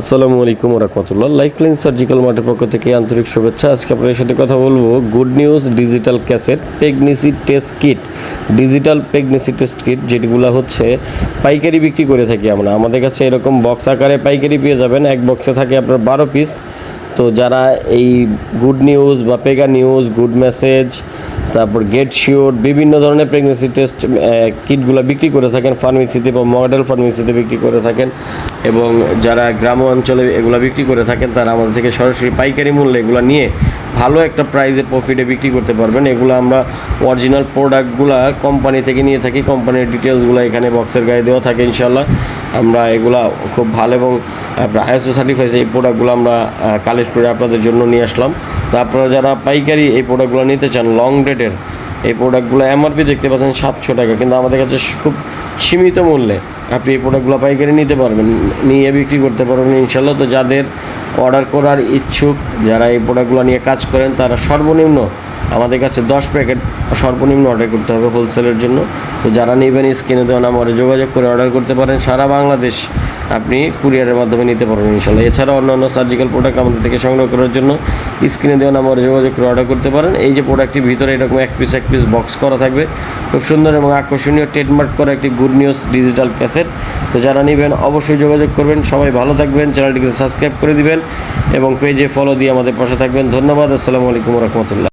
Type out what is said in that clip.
আসসালামু আলাইকুম রহমতুল্লাহ। লাইফ লাইন সার্জিক্যাল মার্টের পক্ষ থেকে আন্তরিক শুভেচ্ছা। আজকে আপনাদের সাথে কথা বলব good news digital cassette pregnancy test kit digital pregnancy test kit যেগুলো হচ্ছে পাইকারি বিক্রি করে থাকি আমরা। আমাদের কাছে এরকম বক্স আকারে পাইকারি পেয়ে যাবেন। এক বক্সে থাকে আপনার বারো পিস তো যারা এই গুড নিউজ বা পেগা নিউজ গুড মেসেজ তারপর গেট শিওর বিভিন্ন ধরনের প্রেগনেন্সি টেস্ট কিটগুলো বিক্রি করে থাকেন ফার্মেসিতে বা মডেল ফার্মেসিতে বিক্রি করে থাকেন। এবং যারা গ্রাম অঞ্চলে এগুলো বিক্রি করে থাকেন, তারা আমাদের থেকে সরাসরি পাইকারি মূল্যে এগুলো নিয়ে ভালো একটা প্রাইজে প্রফিটে বিক্রি করতে পারবেন। এগুলো আমরা অরিজিনাল প্রোডাক্টগুলো কোম্পানি থেকে নিয়ে থাকি। কোম্পানির ডিটেলসগুলো এখানে বক্সের গায়ে দেওয়া থাকে ইনশাল্লাহ আমরা এগুলা খুব ভালো এবং আইএসও সার্টিফাইড এই প্রোডাক্টগুলো আমরা কালেক্ট করে আপনাদের জন্য নিয়ে আসলাম। তো আপনারা যারা পাইকারি এই প্রোডাক্টগুলো নিতে চান লং ডেটের এই প্রোডাক্টগুলো এমআরপি দেখতে পাচ্ছেন সাতশো টাকা, কিন্তু আমাদের কাছে খুব সীমিত মূল্যে। আপনি এই প্রোডাক্টগুলো পাইকারি নিতে পারবেন, নিয়ে বিক্রি করতে পারবেন ইনশাল্লাহ তো যাদের অর্ডার করার ইচ্ছুক, যারা এই প্রোডাক্টগুলো নিয়ে কাজ করেন, তারা সর্বনিম্ন আমাদের কাছে দশ প্যাকেট সর্বনিম্ন অর্ডার করতে হবে হোলসেলের জন্য। তো যারা নেবেন, স্ক্রিনে দেওয়া নাম্বারে যোগাযোগ করে অর্ডার করতে পারেন। সারা বাংলাদেশ আপনি কুরিয়ারের মাধ্যমে নিতে পারবেন ইনশাল্লাহ এছাড়া অন্যান্য সার্জিক্যাল প্রোডাক্ট আমাদের থেকে সংগ্রহ করার জন্য স্ক্রিনে দেওয়া নাম্বারে যোগাযোগ করে অর্ডার করতে পারেন। এই যে প্রোডাক্টটির ভিতরে এরকম এক পিস এক পিস বক্স করা থাকবে। খুব সুন্দর এবং আকর্ষণীয় ট্রেডমার্ক করা একটি গুড নিউজ ডিজিটাল ক্যাসেট তো যারা নেবেন অবশ্যই যোগাযোগ করবেন। সবাই ভালো থাকবেন চ্যানেলটিকে সাবস্ক্রাইব করে দিবেন এবং পেজে ফলো দিয়ে আমাদের পাশে থাকবেন। ধন্যবাদ, আসসালামু আলাইকুম রহমতুল্লাহ।